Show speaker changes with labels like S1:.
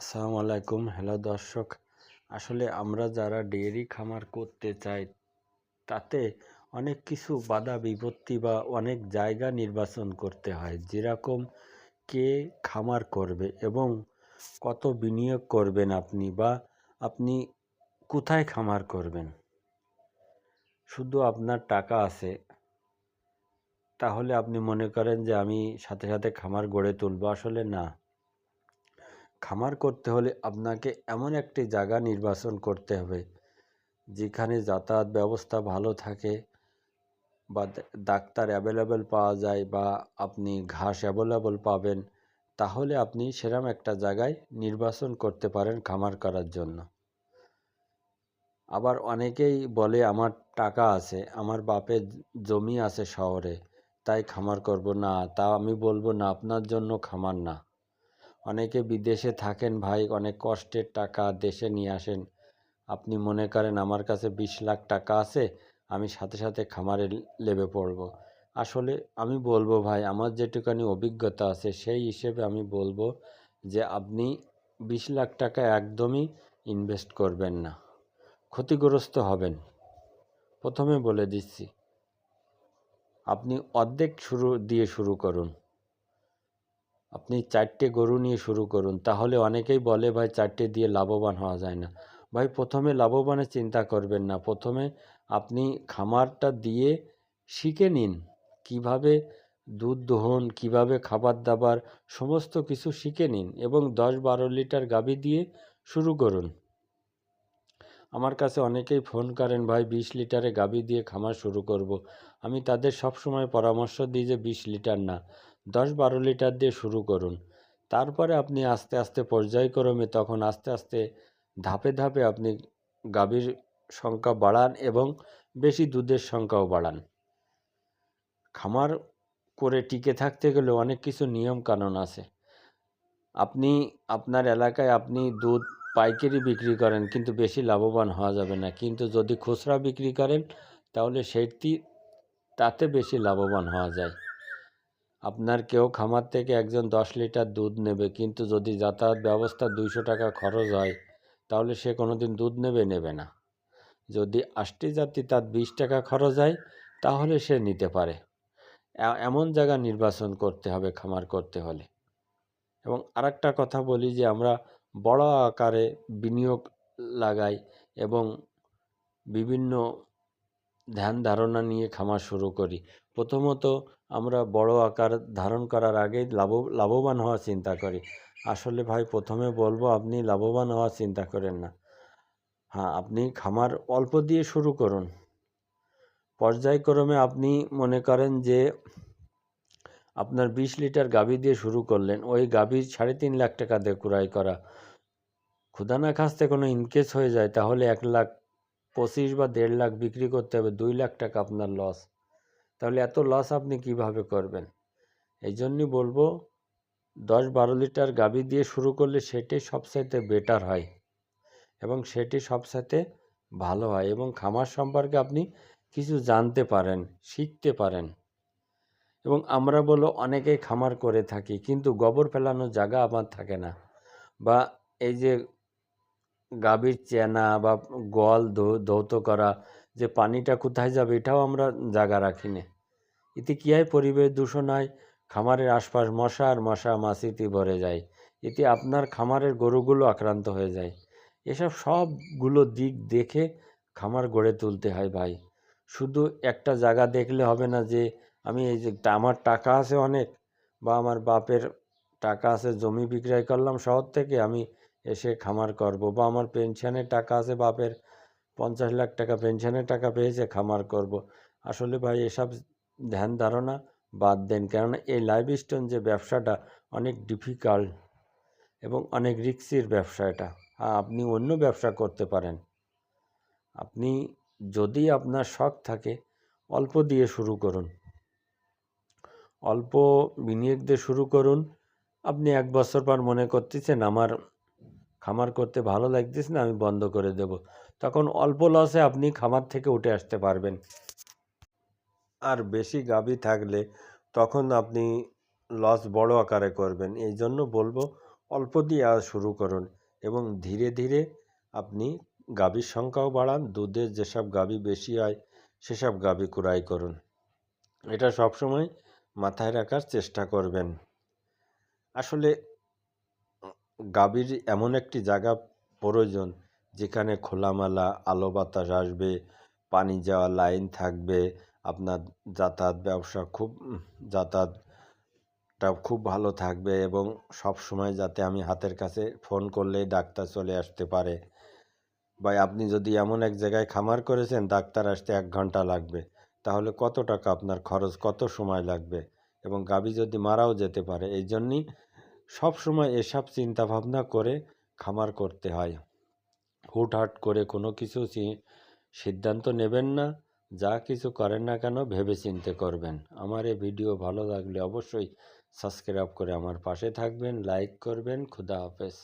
S1: আসসালামু আলাইকুম। হ্যালো দর্শক, আসলে আমরা যারা ডেয়ারি খামার করতে চাই, তাতে অনেক কিছু বাধা বিপত্তি বা অনেক জায়গা নির্বাচন করতে হয়। যেরকম কে খামার করবে এবং কত বিনিয়োগ করবেন আপনি বা আপনি কোথায় খামার করবেন? শুধু আপনার টাকা আছে, তাহলে আপনি মনে করেন যে আমি সাথে সাথে খামার গড়ে তুলব। আসলে না। খামার করতে হলে আপনাকে এমন একটি জায়গা নির্বাচন করতে হবে, যেখানে যাতায়াত ব্যবস্থা ভালো থাকে বা ডাক্তার অ্যাভেলেবেল পাওয়া যায় বা আপনি ঘাস অ্যাভেলেবল পাবেন, তাহলে আপনি সেরম একটা জায়গায় নির্বাচন করতে পারেন খামার করার জন্য। আবার অনেকেই বলে, আমার টাকা আছে, আমার বাপের জমি আছে শহরে, তাই খামার করব না। তা আমি বলব না, আপনার জন্য খামার না। অনেকে বিদেশে থাকেন ভাই, অনেক কষ্টের টাকা দেশে নিয়ে আসেন। আপনি মনে করেন আমার কাছে বিশ লাখ টাকা আছে, আমি সাথে সাথে খামারে লেবে পড়ব। আসলে আমি বলব ভাই, আমার যেটুকানি অভিজ্ঞতা আছে, সেই হিসেবে আমি বলব যে আপনি বিশ লাখ টাকা একদমই ইনভেস্ট করবেন না। ক্ষতিগ্রস্ত হবেন। প্রথমে বলে দিচ্ছি, আপনি অর্ধেক শুরু, দিয়ে শুরু করুন। আপনি চারটে গরু নিয়ে শুরু করুন। তাহলে অনেকেই বলে, ভাই, চারটে দিয়ে লাভবান হওয়া যায় না। ভাই, প্রথমে লাভবানের চিন্তা করবেন না। প্রথমে আপনি খামারটা দিয়ে শিখে নিন কীভাবে দুধ দোহন, কীভাবে খাবার দাবার, সমস্ত কিছু শিখে নিন এবং দশ বারো লিটার গাভী দিয়ে শুরু করুন। আমার কাছে অনেকেই ফোন করেন, ভাই, বিশ লিটারে গাভী দিয়ে খামার শুরু করব। আমি তাদের সব সময় পরামর্শ দিই যে, বিশ লিটার না, দশ বারো লিটার দিয়ে শুরু করুন। তারপরে আপনি আস্তে আস্তে পর্যায়ক্রমে তখন আস্তে আস্তে ধাপে ধাপে আপনি গাভীর সংখ্যা বাড়ান এবং বেশি দুধের সংখ্যাও বাড়ান। খামার করে টিকে থাকতে গেলে অনেক কিছু নিয়ম কানুন আছে। আপনি, আপনার এলাকায় আপনি দুধ পাইকারি বিক্রি করেন, কিন্তু বেশি লাভবান হওয়া যাবে না। কিন্তু যদি খুচরা বিক্রি করেন, তাহলে সেটি, তাতে বেশি লাভবান হওয়া যায়। আপনার কেউ খামার থেকে একজন দশ লিটার দুধ নেবে, কিন্তু যদি যাতায়াত ব্যবস্থা দুইশো টাকা খরচ হয়, তাহলে সে কোনো দিন দুধ নেবে নেবে না। যদি আষ্টি জাতি তার বিশ টাকা খরচ হয়, তাহলে সে নিতে পারে। এমন জায়গা নির্বাচন করতে হবে, খামার করতে হলে। এবং আরেকটা কথা বলি যে আমরা বড় আকারে বিনিয়োগ লাগাই এবং বিভিন্ন ধ্যান ধারণা নিয়ে খামার শুরু করি। প্রথমত আমরা বড় আকার ধারণ করার আগেই লাভ, লাভবান হওয়ার চিন্তা করি। আসলে ভাই, প্রথমে বলব, আপনি লাভবান হওয়ার চিন্তা করেন না। হ্যাঁ আপনি খামার অল্প দিয়ে শুরু করুন। পর্যায়ক্রমে আপনি মনে করেন যে আপনার বিশ লিটার গাভী দিয়ে শুরু করলেন। ওই গাভীর সাড়ে তিন লাখ টাকা দিয়ে ক্রয় করা। খুদানা খাসতে কোনো ইনকেস হয়ে যায়, তাহলে এক লাখ পঁচিশ বা দেড় লাখ বিক্রি করতে হবে, দুই লাখ টাকা আপনার লস। তাহলে এত লস আপনি কীভাবে করবেন? এই জন্যই বলব, দশ বারো লিটার গাভী দিয়ে শুরু করলে সেটি সবসাইতে বেটার হয় এবং সেটি সবসাইতে ভালো হয় এবং খামার সম্পর্কে আপনি কিছু জানতে পারেন, শিখতে পারেন। এবং আমরা বলো অনেকেই খামার করে থাকি, কিন্তু গোবর ফেলানোর জায়গা আমার থাকে না। বা এই যে গাভীর চেনা বা গল ধৌত করা, যে পানিটা কোথায় যাবে এটাও আমরা জায়গা রাখি না এতে কী হয়? পরিবেশ দূষণ হয়, খামারের আশপাশ মশা আর মশা মাছিতে ভরে যায়। এতে আপনার খামারের গরুগুলো আক্রান্ত হয়ে যায়। এসব সবগুলো দিক দেখে খামার গড়ে তুলতে হয় ভাই। শুধু একটা জায়গা দেখলে হবে না যে আমি এই যে আমার টাকা আছে অনেক বা আমার বাপের টাকা আছে, জমি বিক্রয় করলাম শহর থেকে, আমি এসে খামার করব বা আমার পেনশনের টাকা আছে, বাপের পঞ্চাশ লাখ টাকা পেনশনের টাকা পেয়েছে, খামার করব। আসলে ভাই, এসব ধ্যান ধারণা বাদ দেন, কেননা এই লাইফ স্টোন যে ব্যবসাটা অনেক ডিফিকাল্ট এবং অনেক রিক্সির ব্যবসা এটা। আপনি অন্য ব্যবসা করতে পারেন। আপনি যদি আপনার শখ থাকে, অল্প দিয়ে শুরু করুন। অল্প বিনিয়োগ দিয়ে শুরু করুন। আপনি এক বছর পর মনে করতেছেন, আমার খামার করতে ভালো লাগতেছে না, আমি বন্ধ করে দেব। তখন অল্প লসে আপনি খামার থেকে উঠে আসতে পারবেন। আর বেশি গাভী থাকলে তখন আপনি লস বড় আকারে করবেন। এই জন্য বলব, অল্প দিয়ে আজ শুরু করুন এবং ধীরে ধীরে আপনি গাভীর সংখ্যাও বাড়ান, দুধের যেসব গাভী বেশি হয়, সেসব গাভী ক্রয় করুন। এটা সবসময় মাথায় রাখার চেষ্টা করবেন। আসলে, গাভীর এমন একটি জায়গা প্রয়োজন, যেখানে খোলামেলা আলো বাতাস আসবে, পানি যাওয়া লাইন থাকবে, আপনার যাতায়াত ব্যবসা খুব, যাতায়াতটা খুব ভালো থাকবে এবং সব সময় যাতে আমি হাতের কাছে ফোন করলেই ডাক্তার চলে আসতে পারে। বা আপনি যদি এমন এক জায়গায় খামার করেছেন, ডাক্তার আসতে এক ঘণ্টা লাগবে। তাহলে কত টাকা আপনার খরচ, কত সময় লাগবে? এবং গাভী যদি মারাও যেতে পারে, এই জন্যই সব সময় এসব চিন্তা ভাবনা করে খামার করতে হয়। হুটহাট করে কোনো কিছু সিদ্ধান্ত নেবেন না, যা কিছু করেন না কেন ভেবে চিন্তে করবেন। আমার এই ভিডিও ভালো লাগলে অবশ্যই সাবস্ক্রাইব করে আমার পাশে থাকবেন, লাইক করবেন, খুদা হাফেজ।